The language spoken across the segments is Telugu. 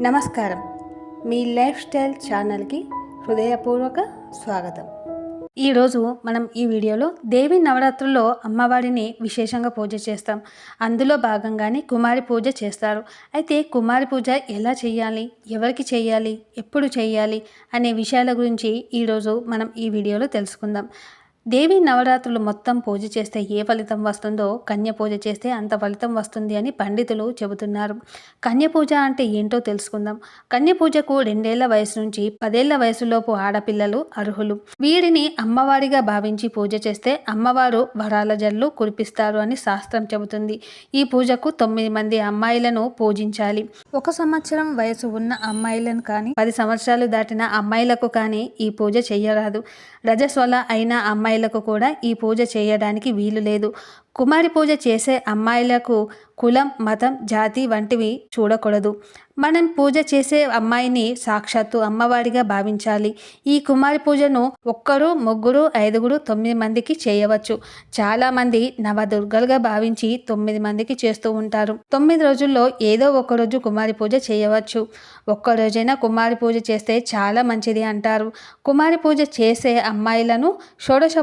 నమస్కారం. మీ లైఫ్ స్టైల్ ఛానల్కి హృదయపూర్వక స్వాగతం. ఈరోజు మనం ఈ వీడియోలో దేవి నవరాత్రుల్లో అమ్మవారిని విశేషంగా పూజ చేస్తాం. అందులో భాగంగానే కుమారి పూజ చేస్తారు. అయితే కుమారి పూజ ఎలా చేయాలి? ఎవరికి చేయాలి? ఎప్పుడు చేయాలి? అనే విషయాల గురించి ఈరోజు మనం ఈ వీడియోలో తెలుసుకుందాం. దేవి నవరాత్రులు మొత్తం పూజ చేస్తే ఏ ఫలితం వస్తుందో కన్య పూజ చేస్తే అంత ఫలితం వస్తుంది అని పండితులు చెబుతున్నారు. కన్య పూజ అంటే ఏంటో తెలుసుకుందాం. కన్య పూజకు రెండేళ్ళ వయసు నుంచి పదేళ్ళ వయసులోపు ఆడపిల్లలు అర్హులు. వీరిని అమ్మవారిగా భావించి పూజ చేస్తే అమ్మవారు వరాల జల్లు కురిపిస్తారు అని శాస్త్రం చెబుతుంది. ఈ పూజకు తొమ్మిది మంది అమ్మాయిలను పూజించాలి. ఒక సంవత్సరం వయసు ఉన్న అమ్మాయిలను కానీ పది సంవత్సరాలు దాటిన అమ్మాయిలకు కానీ ఈ పూజ చెయ్యరాదు. రజస్వల అయిన అమ్మాయి అమ్మాయిలకు కూడా ఈ పూజ చేయడానికి వీలు లేదు. కుమారి పూజ చేసే అమ్మాయిలకు కులం మతం జాతి వంటివి చూడకూడదు. మనం పూజ చేసే అమ్మాయిని సాక్షాత్తు అమ్మవారిగా భావించాలి. ఈ కుమారి పూజను ఒక్కరు ముగ్గురు ఐదుగురు తొమ్మిది మందికి చేయవచ్చు. చాలామంది నవదుర్గలుగా భావించి తొమ్మిది మందికి చేస్తూ ఉంటారు. తొమ్మిది రోజుల్లో ఏదో ఒక రోజు కుమారి పూజ చేయవచ్చు. ఒక్కరోజైనా కుమారి పూజ చేస్తే చాలా మంచిది అంటారు. కుమారి పూజ చేసే అమ్మాయిలను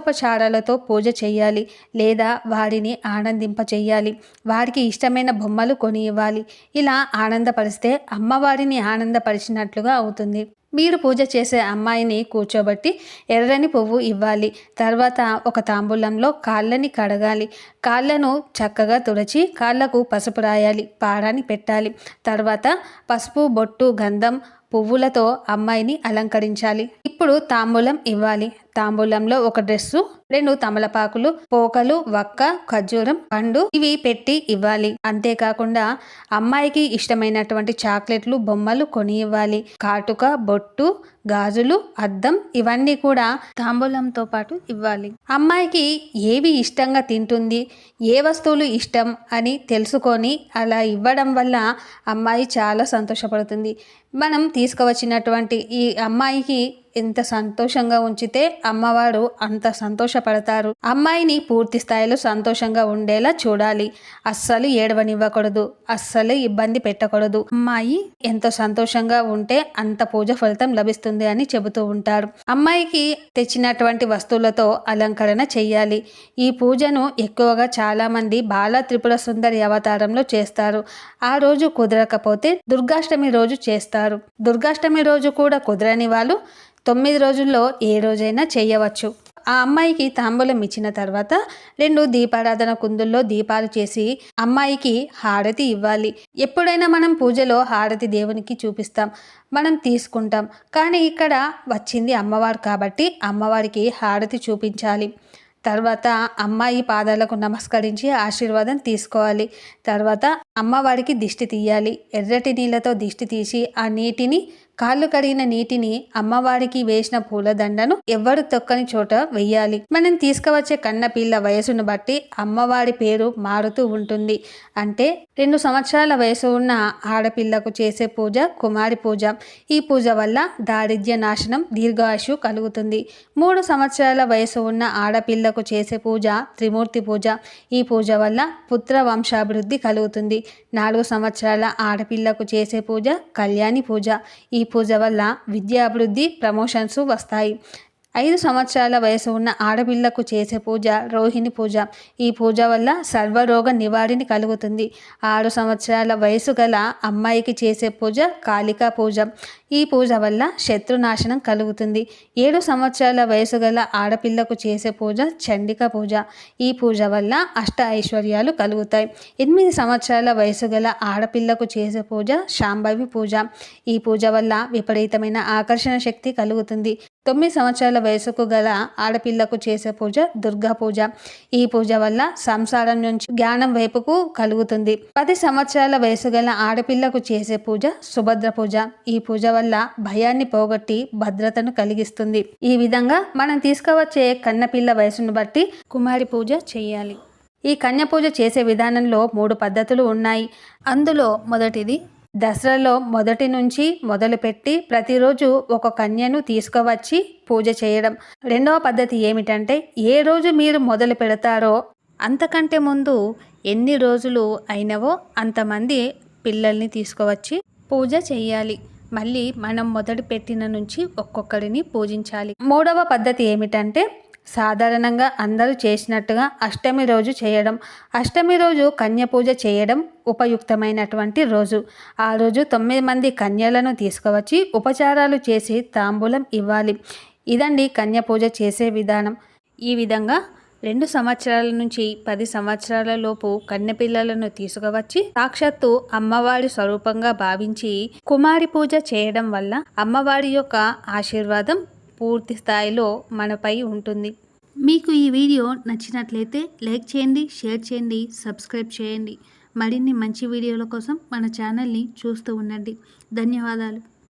షోడశోపచారాలతో పూజ చేయాలి లేదా వారిని ఆనందింప చేయాలి వారికి ఇష్టమైన బొమ్మలు కొని ఇవ్వాలి ఇలా ఆనందపరిస్తే అమ్మవారిని ఆనందపరిచినట్లుగా అవుతుంది. మీరు పూజ చేసే అమ్మాయిని కూర్చోబట్టి ఎర్రని పువ్వు ఇవ్వాలి. తర్వాత ఒక తాంబూలంలో కాళ్ళని కడగాలి. కాళ్ళను చక్కగా తుడచి కాళ్ళకు పసుపు రాయాలి. పారాని పెట్టాలి. తర్వాత పసుపు బొట్టు గంధం పువ్వులతో అమ్మాయిని అలంకరించాలి. ఇప్పుడు తాంబూలం ఇవ్వాలి. తాంబూలంలో ఒక డ్రెస్సు రెండు తమలపాకులు పోకలు వక్క ఖర్జూరం పండు ఇవి పెట్టి ఇవ్వాలి. అంతేకాకుండా అమ్మాయికి ఇష్టమైనటువంటి చాక్లెట్లు బొమ్మలు కొని ఇవ్వాలి కాటుక బొట్టు గాజులు అద్దం ఇవన్నీ కూడా తాంబూలంతో పాటు ఇవ్వాలి. అమ్మాయికి ఏవి ఇష్టంగా తింటుంది ఏ వస్తువులు ఇష్టం అని తెలుసుకొని అలా ఇవ్వడం వల్ల అమ్మాయి చాలా సంతోషపడుతుంది. మనం తీసుకువచ్చినటువంటి ఈ అమ్మాయికి ఎంత సంతోషంగా ఉంచితే అమ్మవారు అంత సంతోషపడతారు. అమ్మాయిని పూర్తి స్థాయిలో సంతోషంగా ఉండేలా చూడాలి. అస్సలు ఏడవనివ్వకూడదు. అస్సలు ఇబ్బంది పెట్టకూడదు. అమ్మాయి ఎంతో సంతోషంగా ఉంటే అంత పూజ ఫలితం లభిస్తుంది అని చెబుతూ ఉంటారు. అమ్మాయికి తెచ్చినటువంటి వస్తువులతో అలంకరణ చెయ్యాలి. ఈ పూజను ఎక్కువగా చాలా మంది బాల త్రిపుర సుందరి అవతారంలో చేస్తారు. ఆ రోజు కుదరకపోతే దుర్గాష్టమి రోజు చేస్తారు. దుర్గాష్టమి రోజు కూడా కుదరని వాళ్ళు తొమ్మిది రోజుల్లో ఏ రోజైనా చేయవచ్చు. ఆ అమ్మాయికి తాంబూలం ఇచ్చిన తర్వాత రెండు దీపారాధన కుందుల్లో దీపాలు చేసి అమ్మాయికి హారతి ఇవ్వాలి. ఎప్పుడైనా మనం పూజలో హారతి దేవునికి చూపిస్తాం. మనం తీసుకుంటాం. కానీ ఇక్కడ వచ్చింది అమ్మవారు కాబట్టి అమ్మవారికి హారతి చూపించాలి. తర్వాత అమ్మాయి పాదాలకు నమస్కరించి ఆశీర్వాదం తీసుకోవాలి. తర్వాత అమ్మవారికి దిష్టి తీయాలి. ఎర్రటి నీళ్ళతో దిష్టి తీసి ఆ నీటిని కాళ్ళు కడిగిన నీటిని అమ్మవారికి వేసిన పూలదండను ఎవ్వరు తొక్కని చోట వెయ్యాలి. మనం తీసుకువచ్చే కన్నపిల్ల వయసును బట్టి అమ్మవారి పేరు మారుతూ ఉంటుంది. అంటే రెండు సంవత్సరాల వయసు ఉన్న ఆడపిల్లకు చేసే పూజ కుమారి పూజ. ఈ పూజ వల్ల దారిద్ర్య నాశనం దీర్ఘాయుషు కలుగుతుంది. మూడు సంవత్సరాల వయసు ఉన్న ఆడపిల్లకు చేసే పూజ త్రిమూర్తి పూజ. ఈ పూజ వల్ల పుత్ర వంశాభివృద్ధి కలుగుతుంది. నాలుగు సంవత్సరాల ఆడపిల్లకు చేసే పూజ కళ్యాణి పూజ. ఈ పూజ వల్ల విద్యాభివృద్ధి ప్రమోషన్స్ వస్తాయి. ఐదు సంవత్సరాల వయసు ఉన్న ఆడపిల్లకు చేసే పూజ రోహిణి పూజ. ఈ పూజ వల్ల సర్వరోగ నివారిణి కలుగుతుంది. ఆరు సంవత్సరాల వయసు గల అమ్మాయికి చేసే పూజ కాళికా పూజ. ఈ పూజ వల్ల శత్రునాశనం కలుగుతుంది. ఏడు సంవత్సరాల వయసు గల ఆడపిల్లకు చేసే పూజ చండిక పూజ. ఈ పూజ వల్ల అష్ట ఐశ్వర్యాలు కలుగుతాయి. ఎనిమిది సంవత్సరాల వయసు గల ఆడపిల్లకు చేసే పూజ శాంభవి పూజ. ఈ పూజ వల్ల విపరీతమైన ఆకర్షణ శక్తి కలుగుతుంది. తొమ్మిది సంవత్సరాల వయసుకు గల ఆడపిల్లకు చేసే పూజ దుర్గా పూజ. ఈ పూజ వల్ల సంసారం నుంచి జ్ఞానం వైపుకు కలుగుతుంది. పది సంవత్సరాల వయసు గల ఆడపిల్లకు చేసే పూజ సుభద్ర పూజ. ఈ పూజ వల్ల భయాన్ని పోగొట్టి భద్రతను కలిగిస్తుంది. ఈ విధంగా మనం తీసుకువచ్చే కన్నపిల్ల వయసును బట్టి కుమారి పూజ చేయాలి. ఈ కన్య పూజ చేసే విధానంలో మూడు పద్ధతులు ఉన్నాయి. అందులో మొదటిది దసరాలో మొదటి నుంచి మొదలుపెట్టి ప్రతిరోజు ఒక కన్యను తీసుకువచ్చి పూజ చేయడం. రెండవ పద్ధతి ఏమిటంటే ఏ రోజు మీరు మొదలు పెడతారో అంతకంటే ముందు ఎన్ని రోజులు అయినవో అంతమంది పిల్లల్ని తీసుకువచ్చి పూజ చేయాలి. మళ్ళీ మనం మొదటి పెట్టిన నుంచి ఒక్కొక్కరిని పూజించాలి. మూడవ పద్ధతి ఏమిటంటే సాధారణంగా అందరూ చేసినట్టుగా అష్టమి రోజు చేయడం. అష్టమి రోజు కన్య పూజ చేయడం ఉపయుక్తమైనటువంటి రోజు. ఆ రోజు తొమ్మిది మంది కన్యలను తీసుకువచ్చి ఉపచారాలు చేసి తాంబూలం ఇవ్వాలి. ఇదండి కన్య పూజ చేసే విధానం. ఈ విధంగా రెండు సంవత్సరాల నుంచి పది సంవత్సరాల లోపు కన్నెపిల్లలను తీసుకువచ్చి సాక్షాత్తు అమ్మవారి స్వరూపంగా భావించి కుమారి పూజ చేయడం వల్ల అమ్మవారి యొక్క ఆశీర్వాదం పూర్తి స్థాయిలో మనపై ఉంటుంది. మీకు ఈ వీడియో నచ్చినట్లయితే లైక్ చేయండి షేర్ చేయండి సబ్స్క్రైబ్ చేయండి. మరిన్ని మంచి వీడియోల కోసం మన ఛానల్ని చూస్తూ ఉండండి. ధన్యవాదాలు.